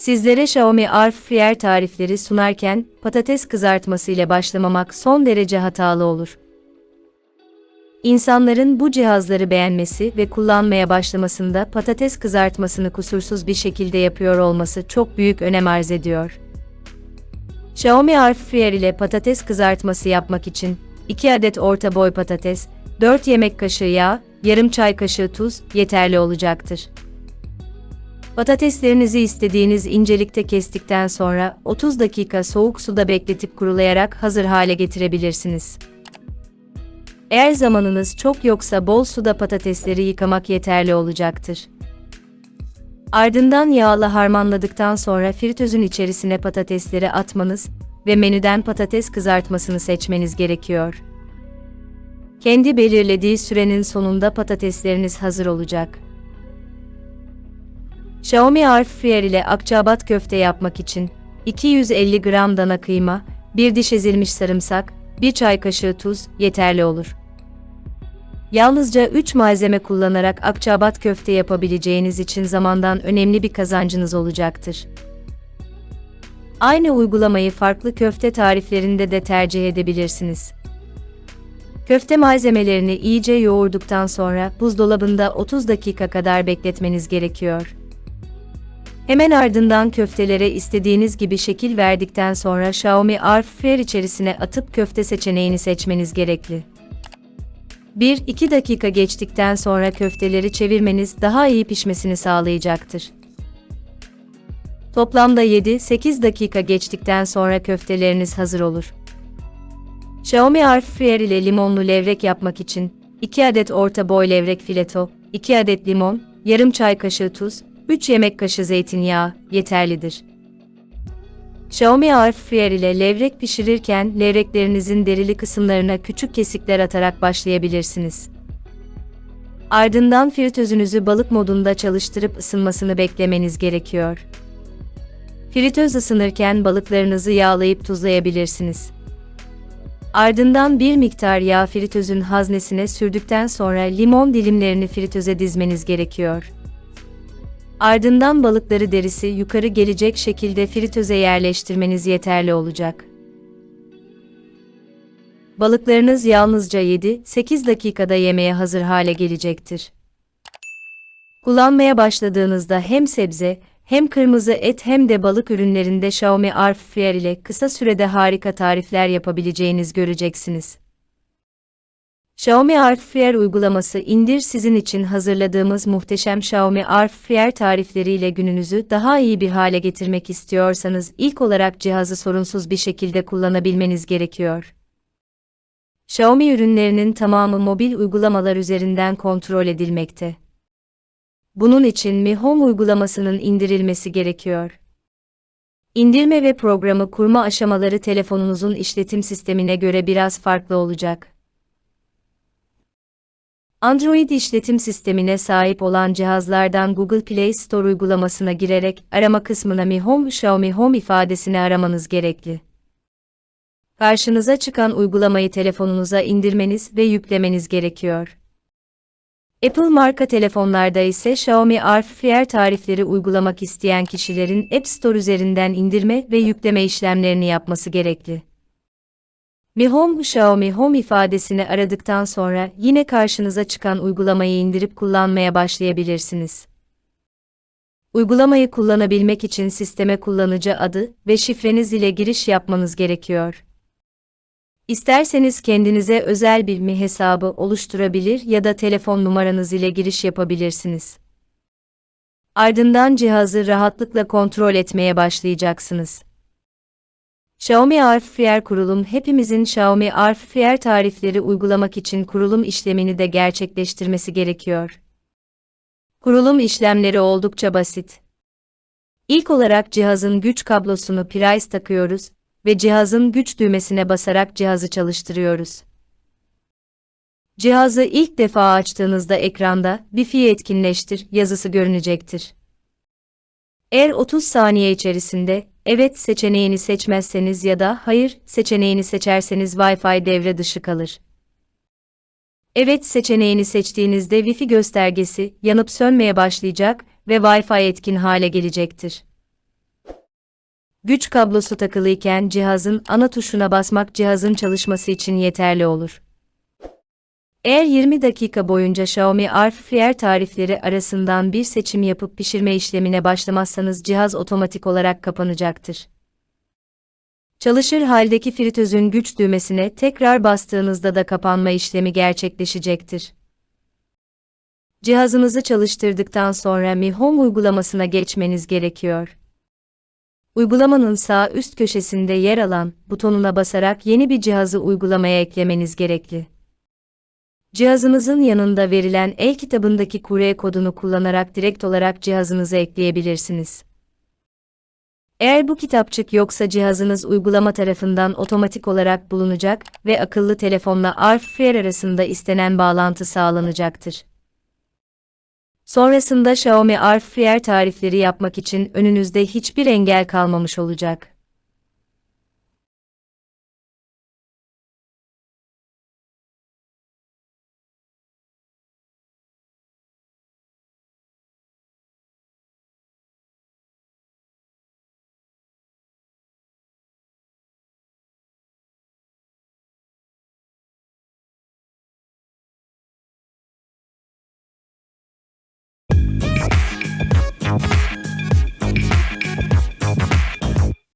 Sizlere Xiaomi Air Fryer tarifleri sunarken patates kızartması ile başlamamak son derece hatalı olur. İnsanların bu cihazları beğenmesi ve kullanmaya başlamasında patates kızartmasını kusursuz bir şekilde yapıyor olması çok büyük önem arz ediyor. Xiaomi Air Fryer ile patates kızartması yapmak için 2 adet orta boy patates, 4 yemek kaşığı yağ, yarım çay kaşığı tuz yeterli olacaktır. Patateslerinizi istediğiniz incelikte kestikten sonra 30 dakika soğuk suda bekletip kurulayarak hazır hale getirebilirsiniz. Eğer zamanınız çok yoksa bol suda patatesleri yıkamak yeterli olacaktır. Ardından yağla harmanladıktan sonra fritözün içerisine patatesleri atmanız ve menüden patates kızartmasını seçmeniz gerekiyor. Kendi belirlediği sürenin sonunda patatesleriniz hazır olacak. Xiaomi Air Fryer ile akçabat köfte yapmak için 250 gram dana kıyma, 1 diş ezilmiş sarımsak, 1 çay kaşığı tuz yeterli olur. Yalnızca 3 malzeme kullanarak akçabat köfte yapabileceğiniz için zamandan önemli bir kazancınız olacaktır. Aynı uygulamayı farklı köfte tariflerinde de tercih edebilirsiniz. Köfte malzemelerini iyice yoğurduktan sonra buzdolabında 30 dakika kadar bekletmeniz gerekiyor. Hemen ardından köftelere istediğiniz gibi şekil verdikten sonra Xiaomi Fryer içerisine atıp köfte seçeneğini seçmeniz gerekli. 1-2 dakika geçtikten sonra köfteleri çevirmeniz daha iyi pişmesini sağlayacaktır. Toplamda 7-8 dakika geçtikten sonra köfteleriniz hazır olur. Xiaomi Fryer ile limonlu levrek yapmak için 2 adet orta boy levrek fileto, 2 adet limon, yarım çay kaşığı tuz, 3 yemek kaşığı zeytinyağı yeterlidir. Xiaomi Air Fryer ile levrek pişirirken levreklerinizin derili kısımlarına küçük kesikler atarak başlayabilirsiniz. Ardından fritözünüzü balık modunda çalıştırıp ısınmasını beklemeniz gerekiyor. Fritöz ısınırken balıklarınızı yağlayıp tuzlayabilirsiniz. Ardından bir miktar yağ fritözün haznesine sürdükten sonra limon dilimlerini fritöze dizmeniz gerekiyor. Ardından balıkları derisi yukarı gelecek şekilde fritöze yerleştirmeniz yeterli olacak. Balıklarınız yalnızca 7-8 dakikada yemeğe hazır hale gelecektir. Kullanmaya başladığınızda hem sebze, hem kırmızı et hem de balık ürünlerinde Xiaomi Air Fryer ile kısa sürede harika tarifler yapabileceğiniz göreceksiniz. Xiaomi Air Fryer uygulaması indir sizin için hazırladığımız muhteşem Xiaomi Air Fryer tarifleriyle gününüzü daha iyi bir hale getirmek istiyorsanız ilk olarak cihazı sorunsuz bir şekilde kullanabilmeniz gerekiyor. Xiaomi ürünlerinin tamamı mobil uygulamalar üzerinden kontrol edilmekte. Bunun için Mi Home uygulamasının indirilmesi gerekiyor. İndirme ve programı kurma aşamaları telefonunuzun işletim sistemine göre biraz farklı olacak. Android işletim sistemine sahip olan cihazlardan Google Play Store uygulamasına girerek arama kısmına Mi Home Xiaomi Home ifadesini aramanız gerekli. Karşınıza çıkan uygulamayı telefonunuza indirmeniz ve yüklemeniz gerekiyor. Apple marka telefonlarda ise Xiaomi Air Fryer tarifleri uygulamak isteyen kişilerin App Store üzerinden indirme ve yükleme işlemlerini yapması gerekli. Mi Home Xiaomi Home ifadesini aradıktan sonra yine karşınıza çıkan uygulamayı indirip kullanmaya başlayabilirsiniz. Uygulamayı kullanabilmek için sisteme kullanıcı adı ve şifreniz ile giriş yapmanız gerekiyor. İsterseniz kendinize özel bir Mi hesabı oluşturabilir ya da telefon numaranız ile giriş yapabilirsiniz. Ardından cihazı rahatlıkla kontrol etmeye başlayacaksınız. Xiaomi Air Fryer kurulum hepimizin Xiaomi Air Fryer tarifleri uygulamak için kurulum işlemini de gerçekleştirmesi gerekiyor. Kurulum işlemleri oldukça basit. İlk olarak cihazın güç kablosunu prize takıyoruz ve cihazın güç düğmesine basarak cihazı çalıştırıyoruz. Cihazı ilk defa açtığınızda ekranda Wi-Fi etkinleştir yazısı görünecektir. Eğer 30 saniye içerisinde evet seçeneğini seçmezseniz ya da hayır seçeneğini seçerseniz Wi-Fi devre dışı kalır. Evet seçeneğini seçtiğinizde Wi-Fi göstergesi yanıp sönmeye başlayacak ve Wi-Fi etkin hale gelecektir. Güç kablosu takılıyken cihazın ana tuşuna basmak cihazın çalışması için yeterli olur. Eğer 20 dakika boyunca Xiaomi Air Fryer tarifleri arasından bir seçim yapıp pişirme işlemine başlamazsanız cihaz otomatik olarak kapanacaktır. Çalışır haldeki fritözün güç düğmesine tekrar bastığınızda da kapanma işlemi gerçekleşecektir. Cihazınızı çalıştırdıktan sonra Mi Home uygulamasına geçmeniz gerekiyor. Uygulamanın sağ üst köşesinde yer alan butonuna basarak yeni bir cihazı uygulamaya eklemeniz gerekli. Cihazınızın yanında verilen el kitabındaki QR kodunu kullanarak direkt olarak cihazınıza ekleyebilirsiniz. Eğer bu kitapçık yoksa cihazınız uygulama tarafından otomatik olarak bulunacak ve akıllı telefonla Airfryer arasında istenen bağlantı sağlanacaktır. Sonrasında Xiaomi Airfryer tarifleri yapmak için önünüzde hiçbir engel kalmamış olacak.